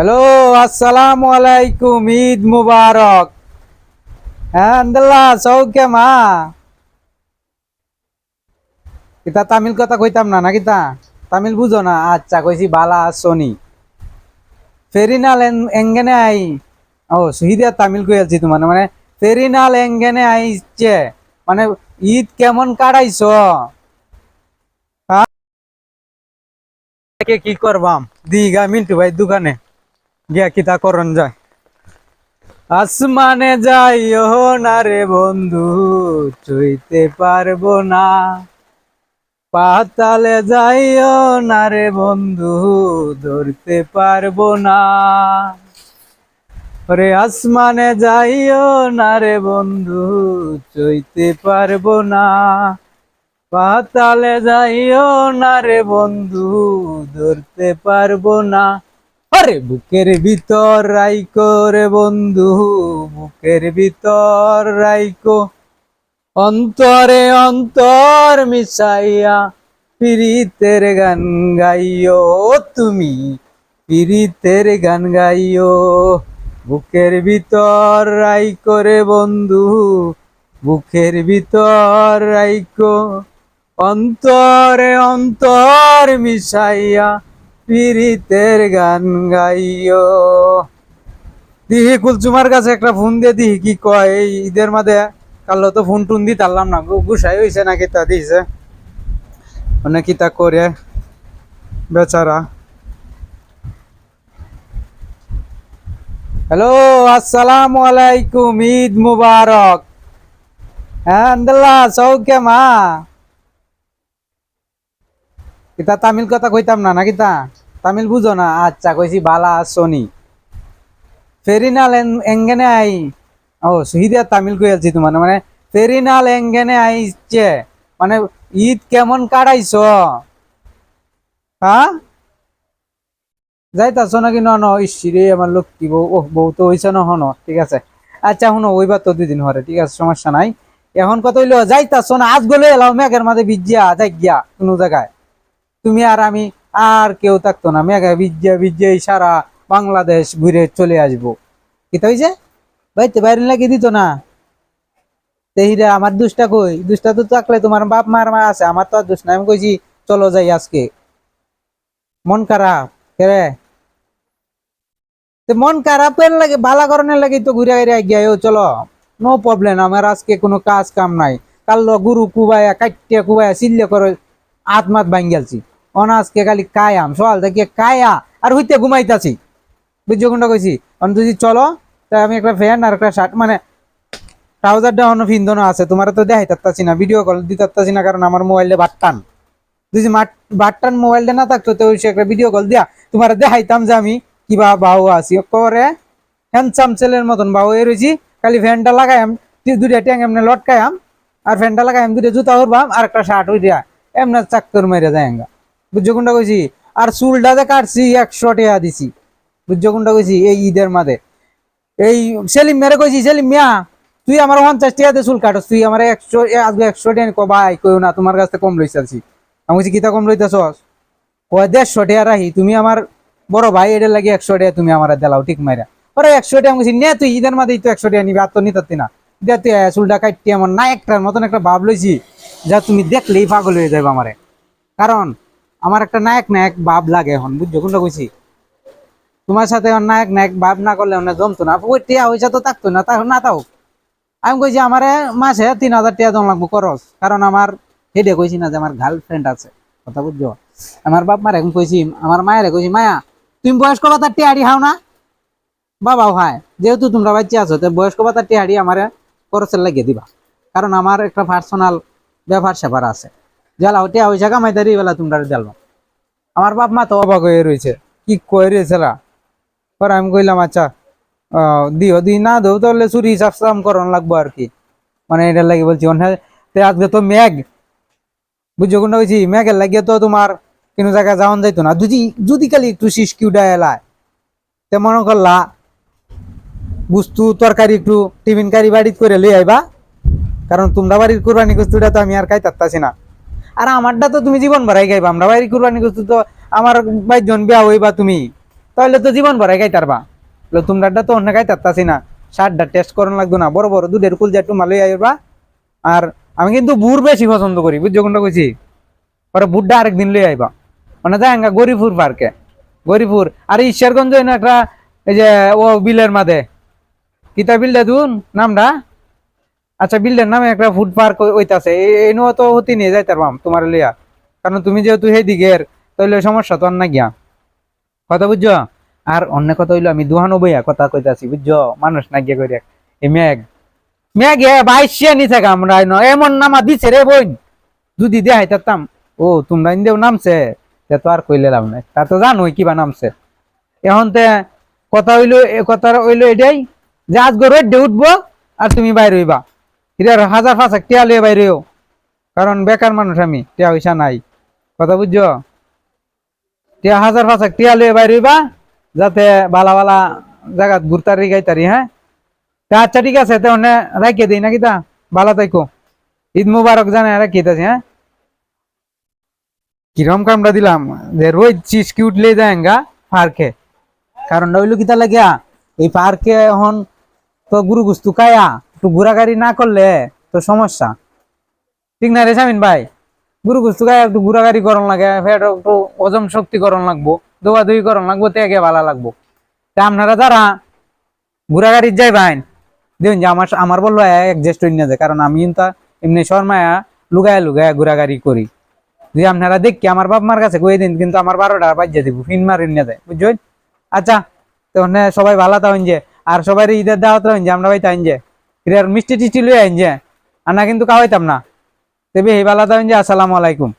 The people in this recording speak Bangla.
হ্যালো, আসসালামু আলাইকুম, ঈদ মুবারক। হ্যাঁ আন্দুল্লাহ সৌকে মা। কিতা তামিল কথা কইতাম না না কিতা তামিল বুঝো না? আচ্ছা কইছি বালা সোনি ফেরিনাল এঙ্গেনে আই, ও শহীদিয়া তামিল কই আছি তোমার? মানে ফেরিনাল এঙ্গেনে আইছে। মানে ঈদ কেমন কাটাইছ? হ্যাঁ? কি করবাম? দিঘা, মিন্টু ভাই, দোকানে। গিয়া কিতা করন যায়? আসমানে যাইও না রে বন্ধু, চইতে পারব না। পাতালে যাইও না রে বন্ধু, ধরতে পারব না। ওরে আসমানে যাইও না রে বন্ধু, চইতে পারব না। পাতালে যাইও না রে বন্ধু, ধরতে পারব না। আরে বুকের ভিতর রাইকো রে বন্ধু, বুকের ভিতর রাইকো। অন্তরে অন্তর মিশাইয়া পিরিতের গান গাইও তুমি, পিরিতের গান গাইও বুকের ভিতর রাইকো রে বন্ধু, বুকের ভিতর রাইকো। অন্তরে অন্তর মিশাইয়া গান গাইও। দিহি কুলচুমার কাছে একটা ফোন দিয়ে দিহি, কি কয় ঈদের মাঝে কালো তো ফোন টুন দি তারলাম না। গুসাই হয়েছে নাকি তা দিছে। মানে তা করে, বেচারা। হ্যালো, আসসালামু আলাইকুম, ঈদ মুবারক। হ্যাঁ মা? কিতা তামিল কথা কইতাম না না কিতা তামিল বুঝো না? আচ্ছা কইছি বালা সোনি। ফেরিনাল এঙ্গেনে আই ও শহীদিয়া তামিল কই আছি তোমার? মানে ফেরিনাল এঙ্গেনে আইছে। মানে ঈদ কেমন কাটাইছ? হ্যাঁ? যাইতাছ নাকি? ন ন ইসিরে আমার লক্ষ্মী বউ? ও বউ তো হইছে না, হন, ঠিক আছে। আচ্ছা শুনো, ওইবার তো দুই দিন হরে, ঠিক আছে, সমস্যা নাই। এখন কত হইল? যাইতাছ না, আজ গলে এলাও মেঘের মাঝে বিজিয়া যাই গিয়া কোনো জায়গায়। তুমি আর আমি আর কেউ থাকতো না। মেঘা বিজ্জা বিজ্জাই সারা বাংলাদেশ ঘুরে চলে আসব। কিতা হয়েছে বাইতে বাইরে লাগিয়ে দিত না। তেহিরে আমার দুষ্টা কই? দুষ্টা তো থাকলে তোমার বাপ মার মা আছে, আমার তো আর দুষ নাই। আমি কইছি, চলো যাই আজকে। মন খারাপ তে মন খারাপের লাগে, ভালো করণের লাগে তো ঘুরে ঘুরে গিয়া, ও চলো। নো প্রবলেম আমার আজকে কোনো কাজ কাম নাই। কাল গুরু কুবায়া কাটিয়া কুবায়া, সিল্লে করে আত্মাত ভাঙ্গেলছি অনাজকে খালি কায়াম, সকাল থেকে কায়া আর হইতে ঘুমাইতাছি। বুঝছ কোনটা কইছি? অন যদি চলো তাই আমি একটা ফ্যান আর একটা শার্ট মানে ট্রাউজারটা অন্য ফিন্দনো আছে, তোমার তো দেখাই তাচ্ছি না ভিডিও কল দিতে পারতাছি না, কারণ আমার মোবাইলে বাট্টান যদি বাট্টান মোবাইলটা না থাকতো, তো একটা ভিডিও কল দিয়া তোমার দেখাইতাম যে আমি কিবা বাহু আছি। করে হ্যান্ডসাম ছেলের মতন বাহু এ রয়েছি খালি ফ্যানটা লাগাইম দুটা ট্যাং এমনি লটকাইম আর ফ্যানটা লাগাইম দুটা জুতা উঠবাম আর একটা শার্ট উঠা এমনি চাক্কর মেরে যায় বুঝছ কোনটা কইছি? আর চুলটা যে কাটছি, একশো টাকা দিছি। বুঝছ কোনটা কইছি? এই ঈদের মাঝে। এই সেলিম মেরে কইছি, সেলিম মিয়া, তুই আমার পঞ্চাশ টাকা দিয়ে চুল কাটস। তুই আমার একশো আজকে একশো টাকা কো ভাই, কইও না, তোমার কাছ থেকে কম লইছি আমি কইছি, কিতা কম লইতেছস? কয়, দেড়শো টাকা রাখি তুমি আমার বড় ভাই এটার লাগে একশো টাকা তুমি আমার দেলাও, ঠিক মাইরা। ওরে একশো টাকা, আমি নে তুই, ঈদের মাঝেই তো একশো টাকা নিবি, আর তো নিতে না। দে, তুই চুলটা কাটতে, আমার না একটার মতন একটা ভাব লইছি, যা তুমি দেখলেই পাগল হয়ে যাবে আমারে। কারণ আমার একটা নায়ক নায়ক বাপ লাগে এখন, বুঝছ? কোনটা কইছি? তোমার সাথে নায়ক নায়ক বাপ না করলে জমতো না। ওই টিয়া হয়েছে তো থাকতো না, তা না তাও আমি কইছি, আমারে মাসে তিন হাজার টিয়া দম লাগবো খরচ। কারণ আমার হেডে কইছি না যে আমার গার্লফ্রেন্ড আছে। কথা বুঝছ? আমার বাপ মার এখন কইছি, আমার মায়ের কইছি, মায়া, তুমি বয়স্ক ভাতার টিয়াড়ি হাও না? বাবাও হায় যেহেতু তোমরা বাচ্চা আছো, তো বয়স্ক ভাতার টিয়াড়ি আমারে খরচের লাগিয়ে দিবা। কারণ আমার একটা পার্সোনাল ব্যাপার স্যাপার আছে। জ্বালাও টিয়া হয়েছে কামাইদারি বেলা তোমরা জ্বালবা আমার বাপ মা তো অবাক হয়ে রয়েছে কি কয়ে রয়েছে পরে আমি কইলাম আচ্ছা দিও, দি না দেও তাহলে চুরি হিসাব সাম করন লাগবো আর কি মানে এটা লাগে বলছি তে আজকে তো মেঘ। বুঝছ কোনটা কইছি? মেঘের লাগিয়ে তো তোমার কোনো জায়গায় যাওয়ান যাইতো না। যদি যদি খালি একটু সিসকিউডা এলায়। তে মনে করলা বস্তু, তরকারি একটু টিফিন কারি বাড়িত করে লই আইবা। কারণ তোমরা বাড়ির কুরবানি কুস্তুটা তো আমি আর খাই তাত্তাছি না। আর আমারটা তো তুমি জীবন ভরাই গাইবা, আমরা বাড়ির কুরবানি কুস্তু তো আমার বাইজন বিয়া হইবা তুমি। তাহলে তো জীবন ভরাই খাইতারবা বলে তোমরা তো অন্য খাইতারতাছি না। সারটা টেস্ট করানো লাগতো না, বড় বড় দুধের কুল একটু মালই আইবা। আর আমি কিন্তু বুড় বেশি পছন্দ করি, বুঝছ কোনটা কইছি? পরে বুড়টা আরেকদিন লই আইবা। মানে যাই গরিপুর পার্কে। গরিপুর, আর ঈশ্বরগঞ্জ একটা এই যে ও বিলের মাঝে কিতা বিলটা দুন নামটা? আচ্ছা বিল্ডের নামে একটা ফুড পার্ক ওইতাছে। নো তো হতি নিয়ে যাইতার মাম তোমার লিয়া কারণ তুমি যেহেতু সেই দিকের তাইলে সমস্যা তো না গিয়া। কথা বুঝছ? আর অন্য কথা হইল, আমি দুহানো বইয়া কথা কইতাছি, বুঝছ? মানুষ না গিয়া কইরা। এই মেঘ মেঘ এ বাইশিয়া নি থাকা আমরা এমন নামা দিছে রে বোন। যদি দিয়ে হাইতাম ও, তোমরা ইন্দেও নামছে। তে তো আর কইলে লাভ নাই। তা তো জানোই কিবা নামছে। এখন তে কথা হইল, এ কথা হইল এটাই যে আজ গো রোড উঠবো, আর তুমি বাইরে হইবা। হিরার হাজার পাঁচ টিয়া লিয়ে বাইরেও কারণ বেকার মানুষ আমি, টিয়া পয়সা নাই। কথা বুঝছ টিয়া হাজার পাঁচ টিয়া লিয়ে বাইরে হইবা যাতে বালা বালা জায়গাত ঘুরতারি গাইতারি হ্যাঁ তা আচ্ছা ঠিক আছে তো অন্য রাখিয়ে দিই নাকি তা ভালো তাইকো ঈদ মুবারক জানে রাখিয়ে দিতেছি হ্যাঁ কিরম কামটা দিলাম, যে রোজ চিজ কি উঠলে যায় গা পার্কে কারণটা হইল কিতা লাগিয়া। এই পার্কে এখন তো গুরু গুস্তু কায়া। একটু ঘোরাঘাড়ি না করলে তো সমস্যা। ঠিক না রে শামিন ভাই? গুরু গুস্তু গায়ে একটু ঘোরাঘাড়ি করন লাগে, ফের একটু ওজন শক্তি করন লাগবো দৌড়াদৌড়ি করন লাগবো তেগে ভালো লাগবো। তা আপনারা যারা ঘোরাঘাড়ি যাই ভাই দেখুন যে আমার আমার বলল একজেস্ট হইনা যায় কারণ আমি কিন্তু এমনি শর্মায়া লুগায় লুগায় ঘোরাঘাড়ি করি। যদি আপনারা দেখি, আমার বাপ মার কাছে কয়ে দিন, কিন্তু আমার বারোটা বাজ্যা দিব, ফিন মারিন না যায় বুঝছেন? আচ্ছা তো ওখানে সবাই ভালো তাহন যে, আর সবাই ঈদের দাওয়াত রইন যে, আমরা ভাই তাইন যে। আর মিষ্টি টিষ্টি লই আইন যে। আনা কিন্তু খাওয়াইতাম না। তবে হেবালা তাইন যে আসসালামু আলাইকুম।